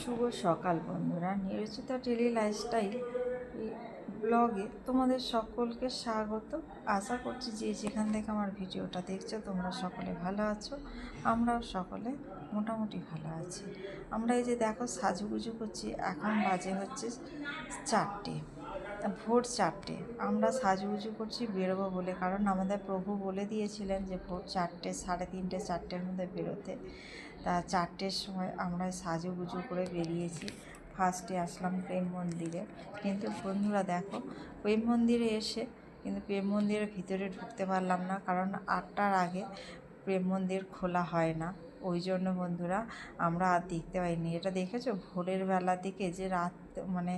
শুভ সকাল বন্ধুরা। নিরচিতা daily lifestyle ব্লগে তোমাদের সকলকে স্বাগত। আশা করছি যে যেখান থেকে আমার ভিডিওটা দেখছ, তোমরা সকলে ভালো আছো, আমরাও সকলে মোটামুটি ভালো আছি। আমরা এই যে দেখো, সাজুগুজু করছি। এখন বাজে হচ্ছে চারটে, ভোর চারটে। আমরা সাজুগুজু করছি, বেরোবো বলে। কারণ আমাদের প্রভু বলে দিয়েছিলেন যে ভোর চারটে, সাড়ে তিনটে, চারটের মধ্যে বেরোতে। তা চারটের সময় আমরা সাজুগুজু করে বেরিয়েছি। ফার্স্টে আসলাম প্রেম মন্দিরে। কিন্তু বন্ধুরা দেখো, প্রেম মন্দিরে এসে কিন্তু প্রেম মন্দিরের ভিতরে ঢুকতে পারলাম না, কারণ আটটার আগে প্রেম মন্দির খোলা হয় না। ওই জন্য বন্ধুরা আমরা আর দেখতে পাইনি। এটা দেখেছ? ভোরের বেলার দিকে যে রাত মানে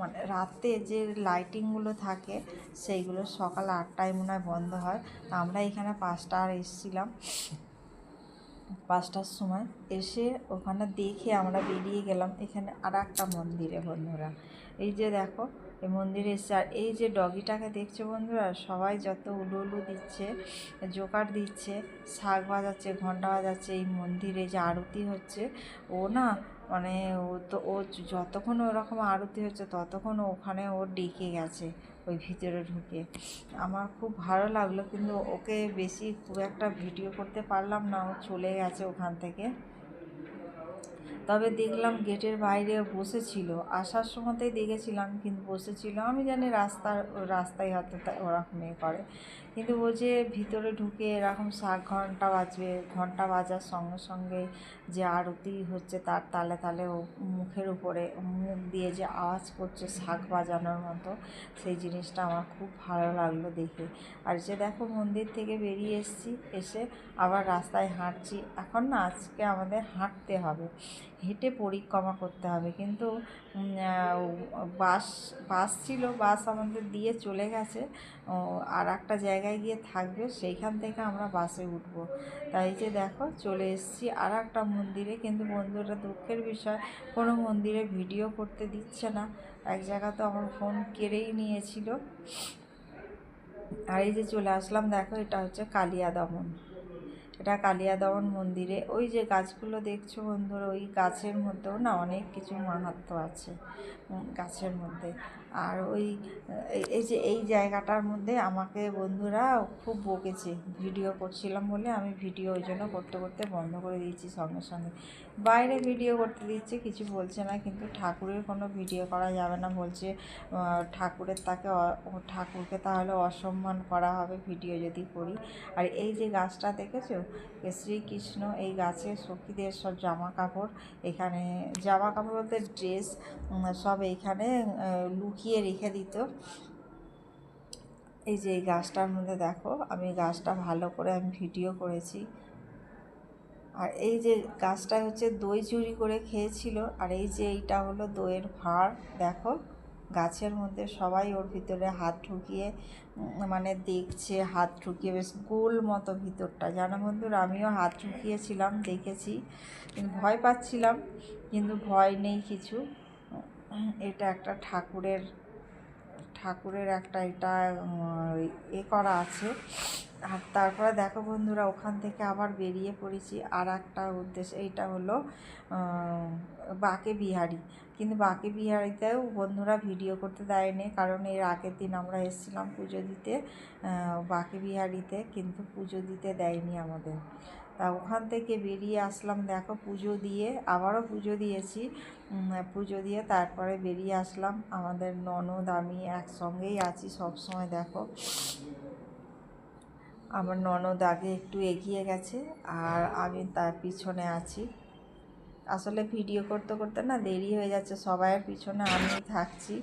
মানে রাতে যে লাইটিংগুলো থাকে, সেইগুলো সকাল আটটায় মনে হয় বন্ধ হয়। আমরা এখানে পাঁচটা আর এসেছিলাম। পাঁচটার সময় এসে ওখানে দেখে আমরা বেরিয়ে গেলাম। এখানে আর একটা মন্দিরে বন্ধুরা। এই যে দেখো এই মন্দিরে এসে আর এই যে ডগিটাকে দেখছ বন্ধুরা? সবাই যত উলু উলু দিচ্ছে, জোকার দিচ্ছে, শাক বাজাচ্ছে ঘণ্টা বাজাচ্ছে এই মন্দিরে যে আরতি হচ্ছে, ও না মানে ও তো, ও যতক্ষণ ওরকম আরতি হচ্ছে ততক্ষণ ওখানে ও ডেকে গেছে, ওই ভিতরে ঢুকে। আমার খুব ভালো লাগল, কিন্তু ওকে বেশি খুব একটা ভিডিও করতে পারলাম না, ও চলে গেছে ওখান থেকে। তবে দেখলাম গেটের বাইরে বসেছিল আসার সময়তেই দেখেছিলাম, কিন্তু বসেছিল আমি জানি রাস্তার, রাস্তায় হয়তো ওরকম এ করে। কিন্তু ও যে ভিতরে ঢুকে এরকম শাক ঘণ্টা বাজবে, ঘণ্টা বাজার সঙ্গে সঙ্গে যে আরতি হচ্ছে তার তালে তালে ও মুখের উপরে মুখ দিয়ে যে আওয়াজ করছে শাক বাজানোর মতো, সেই জিনিসটা আমার খুব ভালো লাগল দেখে। আর যে দেখো মন্দির থেকে বেরিয়ে এসেছি, এসে আবার রাস্তায় হাঁটছি। এখন না আজকে আমাদের হাঁটতে হবে। হেঁটে পরিক্রমা করতে হবে। কিন্তু বাস বাস ছিল, বাস আমাদের দিয়ে চলে গেছে। আর একটা জায়গায় গিয়ে থাকবে, সেইখান থেকে আমরা বাসে উঠবো। তাই যে দেখো, চলে এসেছি আর একটা মন্দিরে। কিন্তু বন্ধুরা, দুঃখের বিষয়, কোনো মন্দিরে ভিডিও করতে দিচ্ছে না। এক জায়গা তো আমার ফোন কেড়েই নিয়েছিল। আর এই যে চলে আসলাম, দেখো, এটা হচ্ছে কালিয়া দমন এটা কালিয়া দমন মন্দিরে। ওই যে গাছগুলো দেখছ বন্ধুরা, ওই গাছের মধ্যেও না অনেক কিছু মাহাত্ম আছে গাছের মধ্যে। আর ওই এই- যে এই জায়গাটার মধ্যে আমাকে বন্ধুরা খুব বকেছে। ভিডিও করছিলাম বলে আমি ভিডিও ওই জন্য করতে করতে বন্ধ করে দিয়েছি সঙ্গে সঙ্গে। বাইরে ভিডিও করতে দিচ্ছে কিছু বলছে না কিন্তু ঠাকুরের কোনো ভিডিও করা যাবে না। বলছে ঠাকুরের তাকে ঠাকুরকে তাহলে অসম্মান করা হবে ভিডিও যদি করি। আর এই যে গাছটা দেখেছ? শ্রীকৃষ্ণ এই গাছে সখীদের সব জামা কাপড় এখানে জামা কাপড় বলতে ড্রেস সব এইখানে আহ, লুকিয়ে রেখে দিত। এই যে এই গাছটার মধ্যে দেখো, আমি গাছটা ভালো করে আমি ভিডিও করেছি। আর এই যে গাছটা হচ্ছে দই চুরি করে খেয়েছিল, আর এই যে এইটা হলো দইয়ের ভাঁড়, দেখো। গাছের মধ্যে সবাই ওর ভিতরে হাত ঢুকিয়ে মানে দেখছে, হাত ঢুকিয়ে, বেশ গোল মতো ভিতরটা। জানো বন্ধুরা, আমিও হাত ঢুকিয়েছিলাম, দেখেছি। ভয় পাচ্ছিলাম, কিন্তু ভয় নেই কিছু। এটা একটা ঠাকুরের ঠাকুরের একটা এটা এ করা আছে। আর তারপরে দেখো বন্ধুরা, ওখান থেকে আবার বেরিয়ে পড়েছি আর একটা উদ্দেশ্য। এইটা হলো বাঁকে বিহারি। কিন্তু বাঁকে বিহারিতেও বন্ধুরা ভিডিও করতে দেয়নি, কারণ এর আগের দিন আমরা এসেছিলাম পুজো দিতে বাঁকে বিহারিতে, কিন্তু পুজো দিতে দেয়নি আমাদের। তা ওখান থেকে বেরিয়ে আসলাম, দেখো পুজো দিয়ে, আবারও পুজো দিয়েছি। পুজো দিয়ে তারপরে বেরিয়ে আসলাম। আমাদের ননদ, আমি একসঙ্গেই আছি সব সময়, দেখো। আমার ননদ আগে একটু এগিয়ে গেছে, আর আমি তার পিছনে আছি। আসলে ভিডিও করতে করতে না দেরি হয়ে যাচ্ছে, সবাইয়ের পিছনে আমি থাকছি।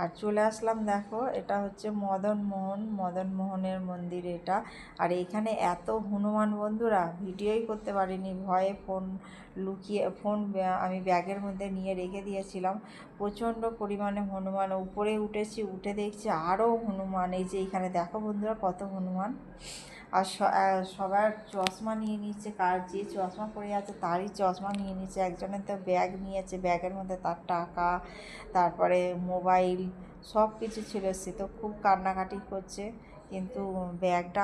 আর চলে আসলাম দেখো, এটা হচ্ছে মদন মোহন, মদন মোহনের মন্দির এটা। আর এখানে এত হনুমান বন্ধুরা, ভিডিওই করতে পারিনি, ভয়ে ফোন লুকিয়ে ফোন আমি ব্যাগের মধ্যে নিয়ে রেখে দিয়েছিলাম। প্রচণ্ড পরিমাণে হনুমান, উপরে উঠেছি, উঠে দেখছি আরও হনুমান। এই যে এখানে দেখো বন্ধুরা কত হনুমান। আর সবার চশমা নিয়ে নিচ্ছে, কার যে চশমা পরে আছে তারই চশমা নিয়ে নিচ্ছে, একজনের তো ব্যাগ নিয়েছে, ব্যাগের মধ্যে তার টাকা, তারপরে মোবাইল, সব কিছু ছিল, সে তো খুব কান্নাকাটি করছে, কিন্তু ব্যাগটা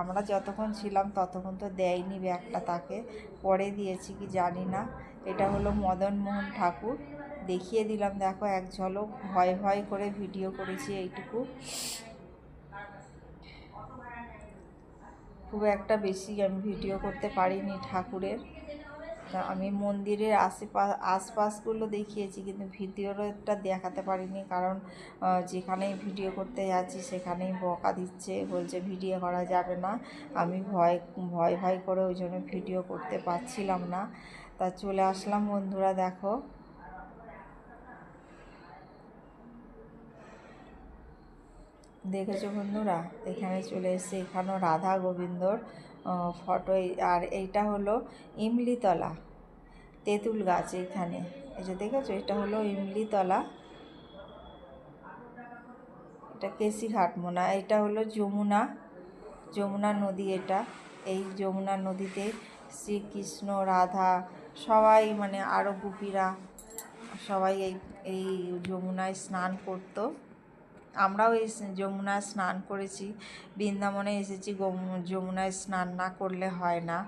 আমরা যতক্ষণ ছিলাম ততক্ষণ তো দেয়নি ব্যাগটা তাকে, পরে দিয়েছি কি জানি না, এটা হলো মদন মোহন ঠাকুর, দেখিয়ে দিলাম, দেখো এক ঝলক ভয় ভয় করে ভিডিও করেছি এইটুকু। খুব একটা বেশি আমি ভিডিও করতে পারিনি ঠাকুরের। তা আমি মন্দিরের আশেপাশ আশপাশগুলো দেখিয়েছি কিন্তু ভিডিওটা দেখাতে পারিনি কারণ যেখানেই ভিডিও করতে যাচ্ছি সেখানেই বকা দিচ্ছে, বলছে ভিডিও করা যাবে না। আমি ভয় ভয় ভয় করে ওই জন্য ভিডিও করতে পারছিলাম না। তা চলে আসলাম বন্ধুরা দেখো। দেখেছ বন্ধুরা? এখানে চলে এসেছে, এখানেও রাধা গোবিন্দর ফটো আর এইটা হলো ইমলিতলা, তেঁতুল গাছ এইখানে। এই যে দেখেছ, এটা হলো ইমলিতলা, এটা কেসিঘাট মোনা এটা হলো যমুনা যমুনা নদী এটা। এই যমুনা নদীতে শ্রীকৃষ্ণ, রাধা, সবাই মানে আরও গোপীরা সবাই এই এই যমুনায় স্নান করতো। আমরাও এই যমুনায় স্নান করেছি। বৃন্দাবনে এসেছি যমুনায় স্নান না করলে হয় না।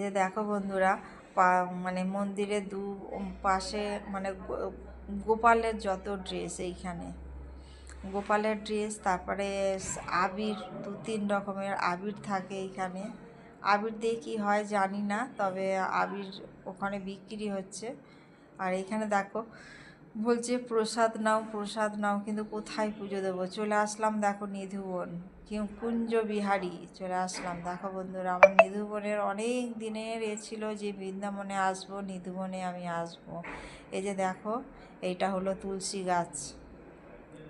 যে দেখো বন্ধুরা মানে মন্দিরের দু পাশে মানে গোপালের যত ড্রেস এইখানে। গোপালের ড্রেস তারপরে আবির, দু তিন রকমের আবির থাকে এইখানে। আবির দিয়ে কী হয় জানি না, তবে আবির ওখানে বিক্রি হচ্ছে। আর এখানে দেখো, বলছে, প্রসাদ নাও প্রসাদ নাও, কিন্তু কোথায় পুজো দেবো? চলে আসলাম, দেখো, নিধুবন। কি- কুঞ্জ বিহারি চলে আসলাম। দেখো বন্ধুরা, আমার নিধুবনের অনেক দিনের এ ছিল যে, বৃন্দাবনে আসব, নিধুবনে আমি আসব। এই যে দেখো, এইটা হলো তুলসী গাছ।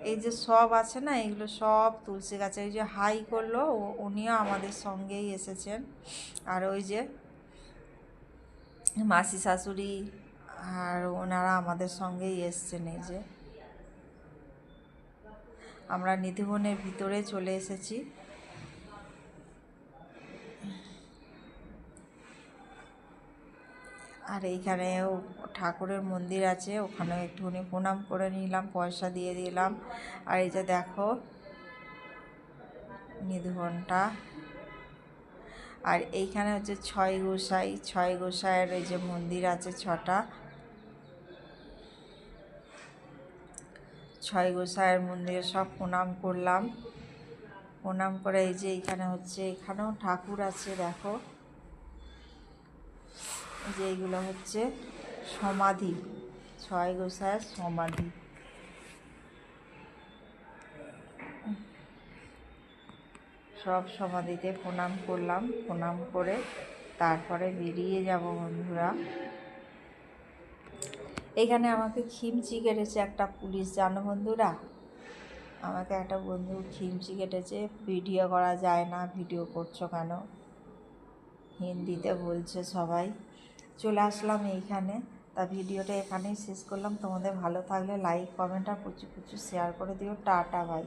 এই যে সব আছে না এগুলো সব তুলসী গাছ। এই যে হাই করল উনিও আমাদের সঙ্গেই এসেছেন। আর ওই যে মাসি শাশুড়ি আর ওনারা আমাদের সঙ্গেই এসছেন এই যে। আমরা নিধিবনের ভিতরে চলে এসেছি। আর এইখানেও ঠাকুরের মন্দির আছে ওখানে একটুখানি প্রণাম করে নিলাম, পয়সা দিয়ে দিলাম। আর এই যে দেখো, নিধুবনটা। আর এইখানে হচ্ছে ছয় গোসাই, ছয় গোসাইয়ের এই যে মন্দির আছে ছটা। ছয় গোসাইয়ের মন্দিরে সব প্রণাম করলাম। প্রণাম করে এই যে এখানে হচ্ছে, এখানেও ঠাকুর আছে, দেখো। যে এইগুলো হচ্ছে সমাধি, ছয় গোসাইয়ের সমাধি। সব সমাধিতে প্রণাম করলাম, প্রণাম করে তারপরে বেরিয়ে যাব বন্ধুরা। এখানে আমাকে খিমচি কেটেছে একটা পুলিশ, জানো বন্ধুরা? আমাকে একটা বন্ধু খিমচি কেটেছে, ভিডিও করা যায় না, ভিডিও করছ কেন? হিন্দিতে বলছে সবাই। চলে আসলাম এইখানে। তা ভিডিওটা এখানেই শেষ করলাম। তোমাদের ভালো থাকলে লাইক কমেন্ট আর প্রচুর প্রচুর শেয়ার করে দিও। Tata bye